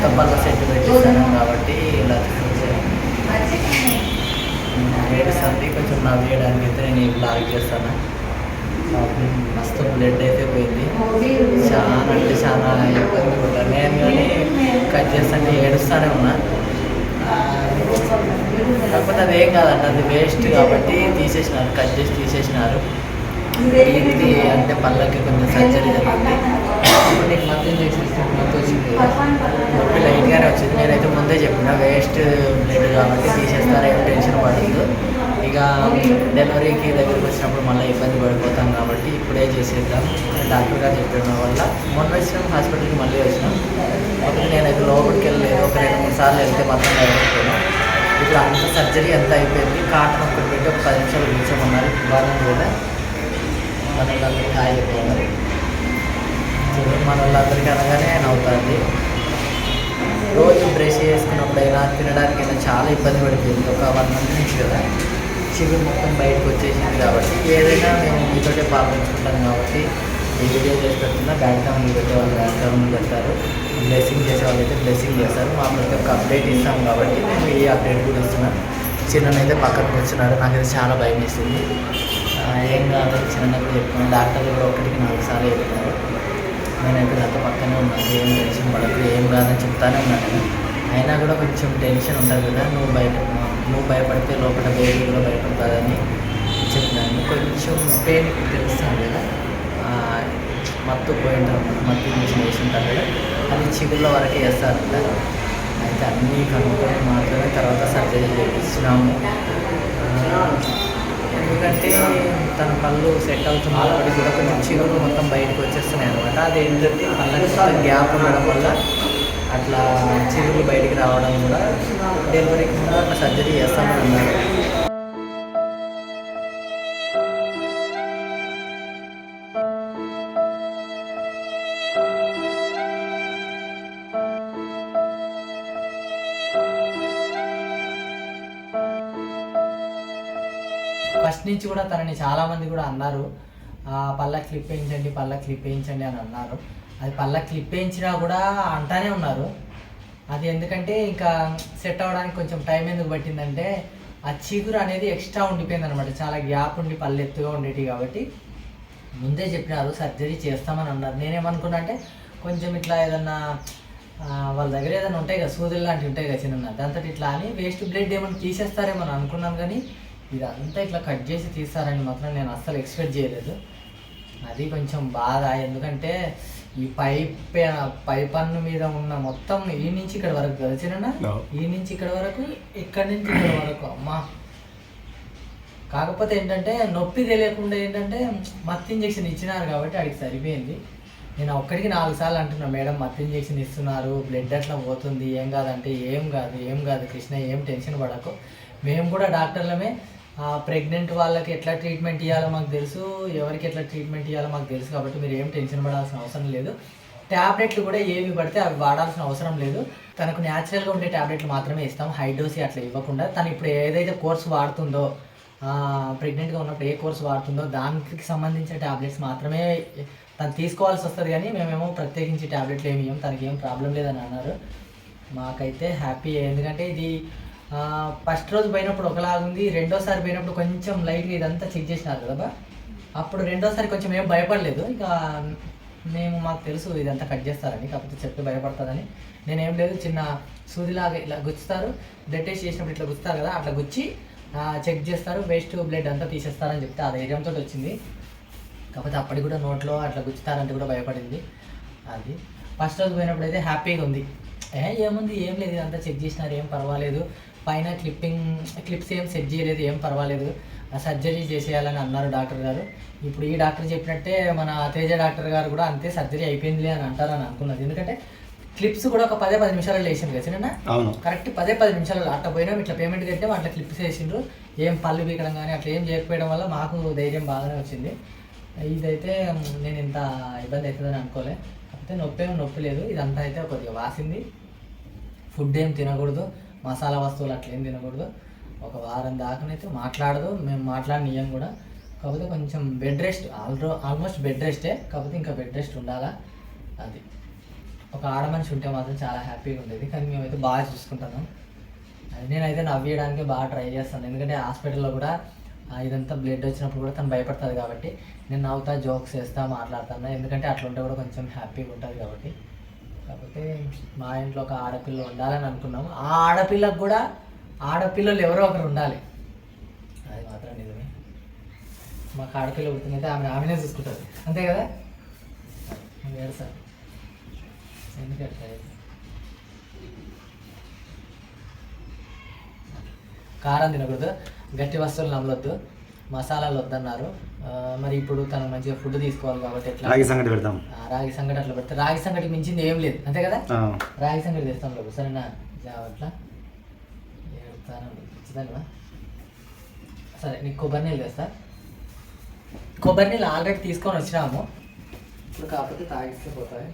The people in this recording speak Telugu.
కొత్త పళ్ళ సెట్ పెట్టిస్తాను కాబట్టి ఇలా ఏడుస్తుంది కొంచెం నవ్వేయడానికి అయితే నేను ఈ బ్లాగ్ చేస్తాను. మస్తు బ్లడ్ అయితే పోయింది. చాలా అంటే చాలా ఇబ్బంది పడ్డాను. నేను కానీ కట్ చేస్తాంటే ఏడుస్తానే ఉన్నా. కాకపోతే అది కాదండి అది వేస్ట్ కాబట్టి తీసేసినారు కట్ చేసి తీసేసినారు. ఇది అంటే పళ్ళకి కొంచెం సర్జరీ జరిగింది. నీకు మధ్య చేసి మత్తు వచ్చింది నేనైతే ముందే చెప్పిన వేస్ట్ బ్లడ్ కాబట్టి తీసేస్తారు ఏం టెన్షన్ పడద్దు. ఇక డెలివరీకి దగ్గరికి వచ్చినప్పుడు మళ్ళీ ఇబ్బంది పడిపోతాం కాబట్టి ఇప్పుడే చేసేద్దాం. డాక్టర్ గారు చెప్పిన వల్ల మొన్న వచ్చినాం హాస్పిటల్కి మళ్ళీ వచ్చినాం. ఒకటి నేనైతే లోపలికి వెళ్ళలేదు. ఒక రెండు మూడు సార్లు వెళ్తే మొత్తం అయిపోయాను ఇప్పుడు అంత సర్జరీ అంతా అయిపోయింది? కాటన్ ఒకటి పెట్టి ఒక పది నిమిషాలు కూర్చోమన్నారు. వారం కూడా మన వాళ్ళందరికీ హాయ్ చెప్పాలి చూడండి మన వాళ్ళందరికీ అనగానే నవ్వుతుంది. రోజు బ్రష్ తినడానికి తినడానికైనా చాలా ఇబ్బంది పడిపోయింది. ఒక వన్ మంత్ నుంచి కదా. చిగురు మొత్తం బయటకు వచ్చేసింది కాబట్టి ఏదైనా మేము మీతోటే పాల్గొంచుకుంటాం కాబట్టి ఈ వీడియో చేసి పెడుతున్నా. బ్యాక్ గ్రౌండ్ పెట్టే వాళ్ళు బ్యాక్ గ్రౌండ్ పెడతారు బ్లెస్సింగ్ చేసే వాళ్ళు అయితే బ్లెస్సింగ్ చేస్తారు. మామూలుగా ఒక అప్డేట్ ఇస్తాం కాబట్టి నేను ఈ అప్డేట్ కూడా ఇస్తున్నాను చిన్ననైతే పక్కన కూర్చున్నాడు నాకైతే చాలా భయం వేసింది. ఏం కాదు చిన్న కూడా చెప్తున్నాను డాక్టర్లు కూడా ఒకటికి నాలుగు సార్లు చెప్తున్నారు నేనైతే నాతో పక్కనే ఉన్నాను. ఏం టెన్షన్ పడదు ఏం కాదని చెప్తానే ఉన్నాను నేను. అయినా కూడా కొంచెం టెన్షన్ ఉంటుంది కదా నువ్వు బయట నువ్వు భయపడితే లోపల బేబీ కూడా భయపడుతుందని చెప్పినాను కొంచెం పెయిన్ తెలుస్తాను కదా మత్తు పోయింటారు మత్తు ఇంజక్షన్ వేసింటారు కదా అది చిగుళ్ళ వరకే వేస్తారంట. అయితే అన్నీ కనుక్కొని మాత్రమే తర్వాత సర్జరీ చేపిస్తున్నాము. ఎందుకంటే తన పళ్ళు సెట్ అవుతున్నప్పటికీ కూడా కొంచెం చిగురు మొత్తం బయటకు వచ్చేస్తున్నాయి అనమాట అది ఏంటంటే పళ్ళకి గ్యాప్ ఉండడం వల్ల అట్లా చిగురు బయటికి రావడం కూడా డెలివరీకి కూడా అట్లా సర్జరీ చేస్తామని అన్నారు ఫస్ట్ నుంచి కూడా తనని చాలామంది కూడా అన్నారు పళ్ళ క్లిప్ వేయించండి పళ్ళ క్లిప్ వేయించండి అని అన్నారు. అది పళ్ళ క్లిప్ వేయించినా కూడా అంటానే ఉన్నారు. అది ఎందుకంటే ఇంకా సెట్ అవ్వడానికి కొంచెం టైం ఎందుకు పట్టిందంటే ఆ చిగురు అనేది ఎక్స్ట్రా ఉండిపోయింది అనమాట చాలా గ్యాప్ ఉండి పళ్ళు ఎత్తుగా ఉండేవి కాబట్టి ముందే చెప్పినారు సర్జరీ చేస్తామని అన్నారు. నేనేమనుకున్నా అంటే కొంచెం ఇట్లా ఏదన్నా వాళ్ళ దగ్గర ఏదైనా ఉంటాయి కదా సూదులు లాంటివి ఉంటాయి కదా చిన్న దాంతో ఇట్లా అని వేస్ట్ బ్లడ్ ఏమైనా తీసేస్తారేమో అని అనుకున్నాను కానీ ఇదంతా ఇట్లా కట్ చేసి తీస్తారని మాత్రం నేను అస్సలు ఎక్స్పెక్ట్ చేయలేదు. అది కొంచెం బాధ. ఎందుకంటే ఈ పై పై పన్ను మీద ఉన్న మొత్తం ఈ నుంచి ఇక్కడ వరకు కదా చిన్న. ఈ నుంచి ఇక్కడ వరకు ఇక్కడ నుంచి ఇక్కడ వరకు అమ్మా. కాకపోతే ఏంటంటే నొప్పి తెలియకుండా ఏంటంటే మత్తు ఇంజెక్షన్ ఇచ్చినారు కాబట్టి అడిగి సరిపోయింది. నేను ఒక్కడికి నాలుగు సార్లు అంటున్నా మేడం మత్తు ఇంజెక్షన్ ఇస్తున్నారు బ్లడ్ అట్లా పోతుంది ఏం కాదంటే ఏం కాదు ఏం కాదు కృష్ణ ఏం టెన్షన్ పడకు. మేము కూడా డాక్టర్లమే ప్రెగ్నెంట్ వాళ్ళకి ఎట్లా ట్రీట్మెంట్ ఇవ్వాలో మాకు తెలుసు ఎవరికి ఎట్లా ట్రీట్మెంట్ ఇవ్వాలో మాకు తెలుసు కాబట్టి మీరు ఏం టెన్షన్ పడాల్సిన అవసరం లేదు. ట్యాబ్లెట్లు కూడా ఏవి పడితే అవి వాడాల్సిన అవసరం లేదు. తనకు న్యాచురల్గా ఉండే ట్యాబ్లెట్లు మాత్రమే ఇస్తాం. హైడ్రోసి అట్లా ఇవ్వకుండా తను ఇప్పుడు ఏదైతే కోర్స్ వాడుతుందో ప్రెగ్నెంట్గా ఉన్నప్పుడు ఏ కోర్స్ వాడుతుందో దానికి సంబంధించిన ట్యాబ్లెట్స్ మాత్రమే తను తీసుకోవాల్సి వస్తుంది కానీ మేమేమో ప్రత్యేకించి ట్యాబ్లెట్లు ఏమి ఇవ్వం తనకి ఏం ప్రాబ్లం లేదని అన్నారు. మాకైతే హ్యాపీ ఎందుకంటే ఇది ఫస్ట్ రోజు పోయినప్పుడు ఒకలాగుంది రెండోసారి పోయినప్పుడు కొంచెం లైట్గా ఇదంతా చెక్ చేసినారు కదా అప్పుడు రెండోసారి కొంచెం ఏం భయపడలేదు ఇక మేము మాకు తెలుసు ఇదంతా కట్ చేస్తారని కాకపోతే చెట్టు భయపడుతుందని నేనేం లేదు చిన్న సూదిలాగా ఇలా గుచ్చుతారు బ్లడ్ టెస్ట్ చేసినప్పుడు ఇట్లా గుచ్చుతారు కదా అట్లా గుచ్చి చెక్ చేస్తారు వేస్ట్ బ్లడ్ అంతా తీసేస్తారని చెప్తే ఆ ధైర్యంతో వచ్చింది. కాకపోతే అప్పటికి కూడా నోట్లో అట్లా గుచ్చుతారంటే కూడా భయపడింది. అది. ఫస్ట్ రోజు పోయినప్పుడు అయితే హ్యాపీగా ఉంది. ఏ ఏముంది ఏం లేదు ఇదంతా చెక్ చేసినారు ఏం పర్వాలేదు. పైన క్లిప్పింగ్ క్లిప్స్ ఏం సెట్ చేయలేదు ఏం పర్వాలేదు. సర్జరీ చేసేయాలని అన్నారు డాక్టర్ గారు. ఇప్పుడు ఈ డాక్టర్ చెప్పినట్టే మన తేజ డాక్టర్ గారు కూడా అంతే సర్జరీ అయిపోయిందిలే అని అంటారని అనుకున్నది ఎందుకంటే క్లిప్స్ కూడా ఒక పదే పది నిమిషాలు వేసింది కదా అవును. కరెక్ట్ పదే పది నిమిషాలు అట్లా పోయినా ఇట్లా పేమెంట్ కట్టే అట్లా క్లిప్స్ వేసిండ్రు. ఏం పళ్ళు పీకడం కానీ అట్లా ఏం చేయకపోవడం వల్ల మాకు ధైర్యం బాగానే వచ్చింది. ఇదైతే నేను ఇంత ఇబ్బంది అవుతుందని అనుకోలే. కాకపోతే నొప్పి నొప్పి లేదు. ఇదంతా అయితే కొద్దిగా వాసింది. ఫుడ్ ఏం తినకూడదు. మసాలా వస్తువులు అట్లా ఏం తినకూడదు. ఒక వారం దాకానైతే మాట్లాడదు. మేము మాట్లాడనీయం కూడా. కాకపోతే కొంచెం బెడ్ రెస్ట్ ఆల్రో ఆల్మోస్ట్ బెడ్ రెస్టే కాకపోతే ఇంకా బెడ్ రెస్ట్ ఉండాలా? అది. ఒక ఆడ మనిషి ఉంటే మాత్రం చాలా హ్యాపీగా ఉండేది. కానీ మేమైతే బాగా చూసుకుంటాను అది నేనైతే నవ్వేయడానికి బాగా ట్రై చేస్తాను. ఎందుకంటే హాస్పిటల్లో కూడా ఇదంతా బ్లడ్ వచ్చినప్పుడు కూడా తను భయపడుతుంది కాబట్టి నేను నవ్వుతా జోక్స్ చేస్తా మాట్లాడతాను. ఎందుకంటే అట్లా ఉంటే కూడా కొంచెం హ్యాపీగా ఉంటుంది కాబట్టి. కాకపోతే మా ఇంట్లో ఒక ఆడపిల్ల ఉండాలని అనుకున్నాము. ఆ ఆడపిల్లకు కూడా ఆడపిల్లలు ఎవరో ఒకరు ఉండాలి. అది మాత్రం నిజమే. మాకు ఆడపిల్ల పుట్టినైతే ఆమె ఆమెనే చూసుకుంటుంది. అంతే కదా? వేరు సార్. ఎందుకంటే కారం తినకూడదు. గట్టి వస్తువులు నమ్మలొద్దు మసాలాలు వద్దన్నారు. మరి ఇప్పుడు తను మంచిగా ఫుడ్ తీసుకోవాలి కాబట్టి ఎట్లా? రాగి సంగటి పెడతాం. రాగి సంగటి అట్లా పెడితే రాగి సంగటి మించింది ఏం లేదు. అంతే కదా? రాగి సంగటి తెస్తాం లేదు సరేనా? అట్లా ఖచ్చితంగా సరే నీకు కొబ్బరి నీళ్ళు తెస్తా. కొబ్బరి నీళ్ళు ఆల్రెడీ తీసుకొని వచ్చినాము. ఇప్పుడు కాకపోతే తాగిస్తే పోతాయి.